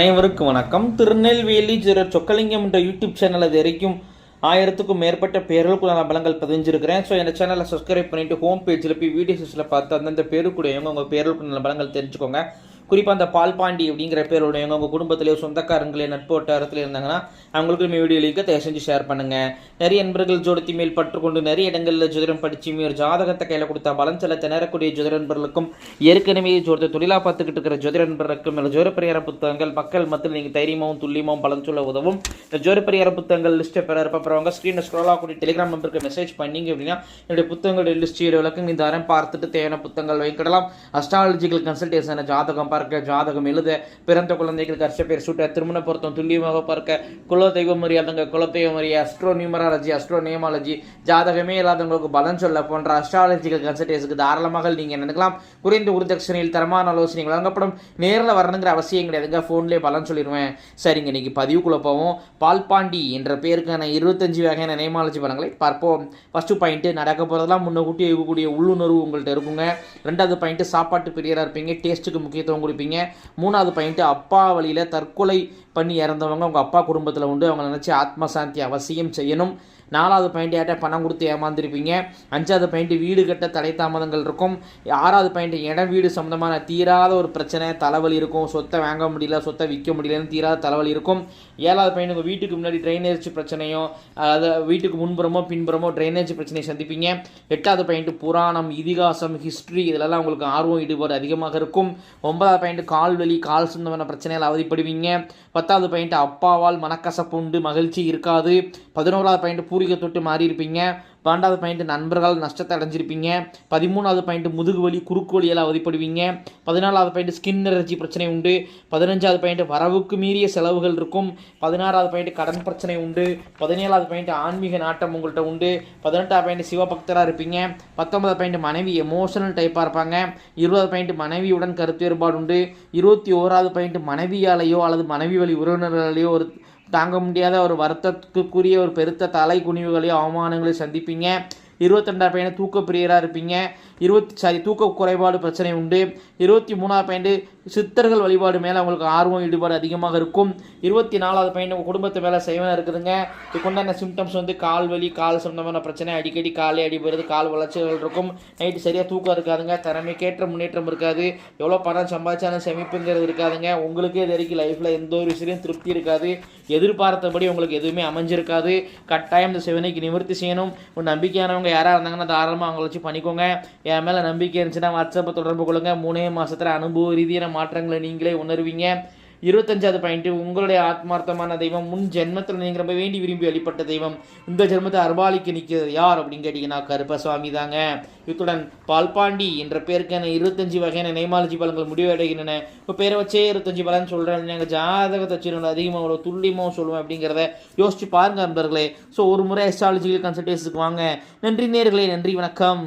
அனைவருக்கும் வணக்கம். திருநெல்வேலி ஜெர சொக்கலிங்கம் என்ற யூடியூப் சேனல் அது வரைக்கும் ஆயிரத்துக்கும் மேற்பட்ட பேர்களுக்குள்ளான பலங்கள் பதிஞ்சிருக்கிறேன். ஸோ இந்த சேனலை சப்ஸ்கிரைப் பண்ணிட்டு ஹோம் பேஜில் போய் வீடியோஸில் பார்த்து அந்தந்த பேருக்குடையவங்க உங்கள் பேர்களுக்குள்ள பலங்கள் தெரிஞ்சுக்கோங்க. குறிப்பாக அந்த பால்பாண்டி அப்படிங்கிற பேருடையவங்க உங்கள் குடும்பத்திலேயோ சொந்தக்காரங்களே நட்பு வட்டாரத்தில் இருந்தாங்கன்னா அவங்களுக்கு இந்த வீடியோ லிங்கை தயவு செஞ்சு ஷேர் பண்ணுங்கள் நிறைய நண்பர்கள் ஜோடத்தி மேல் பற்றுக்கொண்டு நிறைய இடங்களில் ஜோதிடம் படிச்சு ஒரு ஜாதகத்தை கையில் கொடுத்தா பலன் செல்ல திணறக்கூடிய ஜோதிட நண்பர்களுக்கும் ஏற்கனவே ஜோதிட தொழிலாக பார்த்துக்கிட்டு இருக்கிற ஜோதிட நண்பர்களுக்கும் இல்லை ஜோர பரிகார புத்தகங்கள் மக்கள் மத்தியில் நீங்கள் தைரியமாகவும் துல்லியமாகவும் பலன் சொல்ல உதவும். இந்த ஜோர பரிகார புத்தகங்கள் லிஸ்ட்டை பெற இருப்பவங்க ஸ்க்ரீனை ஸ்க்ரோல் ஆகக்கூடிய டெலிகிராம் நம்பருக்கு மெசேஜ் பண்ணீங்க அப்படின்னா என்னுடைய புத்தகங்களுடைய லிஸ்ட் விளக்கம் இந்த வாரம் பார்த்துட்டு தேவையான புத்தகங்கள் வைக்கிடலாம் அஸ்ட்ராலஜிக்கல் கன்சல்டேஷன் ஜாதகம் பார்க்க ஜாதகம் எழுத பிறந்த குழந்தைகளுக்கு கஷ்டப்பேர் பேர் சூட்ட திருமண பொருத்தம் துல்லியமாக பார்க்க குல தெய்வம் அறியாதவங்க குலதெய்வம் அறிய அஸ்ட்ரோ நியூமராலஜி அஸ்ட்ரோ நியமாலஜி ஜாதகமே இல்லாதவங்களுக்கு பலன் சொல்ல போன்ற அஸ்ட்ராலஜிக்கல் கன்சல்டேஷனுக்கு தாராளமாக நீங்கள் நினைக்கலாம் குறைந்த உருதட்சணையில் தரமான ஆலோசனைகள் வழங்கப்படும். நேரில் வரணுங்கிற அவசியம் கிடையாதுங்க. ஃபோன்லேயே பலன் சொல்லிடுவேன். சரிங்க இன்னைக்கு பதிவுக்குள்ளே போவோம். பால்பாண்டி என்ற பேருக்கான இருபத்தஞ்சு வகையான நியமாலஜி பலன்களை பார்ப்போம். ஃபஸ்ட்டு பாயிண்ட்டு நடக்க போகிறதெல்லாம் முன்னக்கூட்டி இருக்கக்கூடிய உள்ளுணர்வு உங்கள்கிட்ட இருக்குங்க. ரெண்டாவது பாயிண்ட்டு சாப்பாட்டு பிரியராக இருப்பீங்க. டேஸ்ட்டுக்கு முக்கியத்துவம் கொடுப்பீங்க. மூணாவது பாயிண்ட்டு அப்பா வழியில் தற்கொலை பண்ணி இறந்தவங்க அவங்க அப்பா குடும்பத்தில் உண்டு. அவங்க நினச்சி ஆத்ம சாந்தி அவசியம் செய்யணும். நாலாவது பாயிண்ட் யார்ட்ட பணம் கொடுத்து ஏமாந்துருப்பீங்க? அஞ்சாவது பாயிண்ட் வீடு கட்ட தடை தாமதங்கள் இருக்கும். ஆறாவது பாயிண்ட் இடம் வீடு சம்மந்தமான தீராத ஒரு பிரச்சனை தலைவலி இருக்கும். சொத்தை வாங்க முடியல சொத்தை விற்க முடியலன்னு தீராத தலைவலி இருக்கும். ஏழாவது பாயிண்ட் உங்கள் வீட்டுக்கு முன்னாடி ட்ரைனேஜ் பிரச்சனையும் அதாவது வீட்டுக்கு முன்புறமோ பின்புறமோ ட்ரைனேஜ் பிரச்சனையை சந்திப்பீங்க. எட்டாவது பாயிண்ட் புராணம் இதிகாசம் ஹிஸ்ட்ரி இதிலெல்லாம் உங்களுக்கு ஆர்வம் ஈடுபாடு அதிகமாக இருக்கும். ஒன்பதாவது பாயிண்ட் கால் வலி கால் சம்மந்தமான பிரச்சனைகள் அவதிப்படுவீங்க. பத்தாவது பாயிண்ட் அப்பாவால் மனக்கசப்பு உண்டு மகிழ்ச்சி இருக்காது. பதினோராவது பாயிண்ட் பூர்வீக தொட்டு மாறி இருப்பீங்க பன்னெண்டாவது பாயிண்ட் நண்பர்கள் நஷ்டத்தை அடைஞ்சிருப்பீங்க. பதிமூணாவது பாயிண்ட் முதுகு வலி குறுக்கு வலியால் அவதிப்படுவீங்க. பதினாலாவது பாயிண்ட் ஸ்கின் எனர்ஜி பிரச்சனை உண்டு. பதினஞ்சாவது பாயிண்ட் வரவுக்கு மீறிய செலவுகள் இருக்கும். பதினாறாவது பாயிண்ட் கடன் பிரச்சனை உண்டு. பதினேழாவது பாயிண்ட் ஆன்மீக நாட்டம் உங்கள்கிட்ட உண்டு. பதினெட்டாவது பாயிண்ட் சிவபக்தராக இருப்பீங்க. பத்தொன்பது பாயிண்ட் மனைவி எமோஷனல் டைப்பாக இருப்பாங்க. இருபது பாயிண்ட் மனைவியுடன் கருத்து வேறுபாடு உண்டு. இருபத்தி ஓராவது பாயிண்ட் மனைவியாலேயோ அல்லது மனைவி வழி உறவினர்களாலேயோ ஒரு தாங்க முடியாத ஒரு வருத்தத்துக்குரிய ஒரு பெருத்த தலை குனிவுகளையும் அவமானங்களையும் சந்திப்பீங்க. இருபத்தெண்டாவது பையனை தூக்க பிரியராக இருப்பீங்க. இருபத்தி சாரி தூக்க குறைபாடு பிரச்சனை உண்டு. இருபத்தி மூணாவது பையன் சித்தர்கள் வழிபாடு மேலே அவங்களுக்கு ஆர்வம் ஈடுபாடு அதிகமாக இருக்கும். இருபத்தி நாலாவது பையன் உங்கள் குடும்பத்து மேலே செய்வனாக இருக்குதுங்க. இதுக்குண்டான சிம்டம்ஸ் வந்து கால் வலி கால் சம்பந்தமான பிரச்சனை அடிக்கடி காலே அடிபடுறது கால் வளர்ச்சிகள் இருக்கும். நைட்டு சரியாக தூக்கம் இருக்காதுங்க. திறமைக்கேற்ற முன்னேற்றம் இருக்காது. எவ்வளோ பணம் சம்பாதிச்சாலும் செமிப்புங்கிறது இருக்காதுங்க. உங்களுக்கே இது வரைக்கும் லைஃப்பில் எந்த ஒரு விஷயம் திருப்தி இருக்காது. எதிர்பார்த்தபடி உங்களுக்கு எதுவுமே அமைஞ்சிருக்காது. கட்டாயம் இந்த சிவனைக்கு நிவர்த்தி செய்யணும். ஒரு நம்பிக்கையானவங்க யாராக இருந்தாங்கன்னா தாராளமாக அவங்கள வச்சு பண்ணிக்கோங்க. என் மேலே நம்பிக்கை இருந்துச்சுன்னா வாட்ஸ்அப்பை தொடர்பு கொள்ளுங்க. மூணே மாதத்தில் அனுபவ ரீதியாக மாற்றங்களை நீங்களே உணர்வீங்க. இருபத்தஞ்சாவது பாயிண்ட்டு உங்களுடைய ஆத்மார்த்தமான தெய்வம் முன் ஜென்மத்தில் நீங்கள் ரொம்ப வேண்டி விரும்பி வழிபட்ட தெய்வம் இந்த ஜென்மத்தை அர்பாலிக்கு நிற்கிறது யார் அப்படின்னு கேட்டிங்கன்னா கருப்பசாமி தாங்க இத்துடன் பால்பாண்டி என்ற பேருக்கான இருபத்தஞ்சு வகையான நெய்மாலஜி பலன்கள் முடிவடைகின்றன. இப்போ பேரை வச்சே இருபத்தஞ்சு பலன் சொல்கிறேன் நாங்கள் ஜாதகத்தை வச்சுருந்தோம் அதிகமாக அவ்வளோ துல்லியமாக சொல்லுவேன் அப்படிங்கிறத யோசிச்சு பாருங்க நண்பர்களே. ஸோ ஒரு முறை அஸ்ட்ராலஜிக்கல் கன்சல்டேஷனுக்கு வாங்க. நன்றி நேர்களே நன்றி வணக்கம்.